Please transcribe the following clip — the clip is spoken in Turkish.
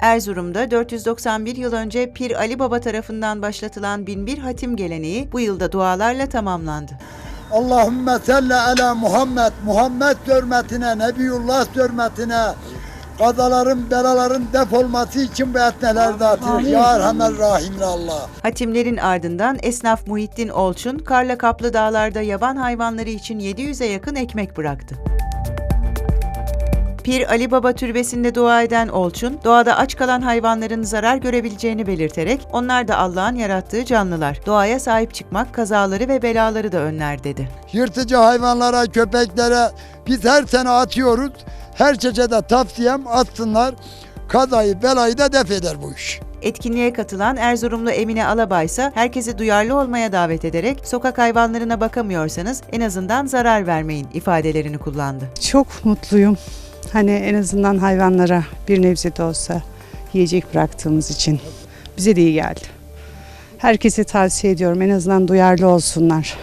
Erzurum'da 491 yıl önce Pir Ali Baba tarafından başlatılan binbir hatim geleneği bu yılda dualarla tamamlandı. Allahümme salli ala Muhammed, Muhammed hürmetine, Nebiyullah hürmetine, kazaların, belaların defolması için bu etneler dağıtır. Ya Erhamer Rahim ya Allah. Hatimlerin ardından esnaf Muhittin Olçun, karla kaplı dağlarda yaban hayvanları için 700'e yakın ekmek bıraktı. Pir Ali Baba türbesinde dua eden Olçun, doğada aç kalan hayvanların zarar görebileceğini belirterek onlar da Allah'ın yarattığı canlılar. Doğaya sahip çıkmak kazaları ve belaları da önler dedi. Yırtıcı hayvanlara, köpeklere biz her sene atıyoruz. Her çeşede tavsiyem atsınlar. Kazayı, belayı da def eder bu iş. Etkinliğe katılan Erzurumlu Emine Alabay ise herkesi duyarlı olmaya davet ederek sokak hayvanlarına bakamıyorsanız en azından zarar vermeyin ifadelerini kullandı. Çok mutluyum. Hani en azından hayvanlara bir nebze de olsa yiyecek bıraktığımız için bize de iyi geldi. Herkese tavsiye ediyorum en azından duyarlı olsunlar.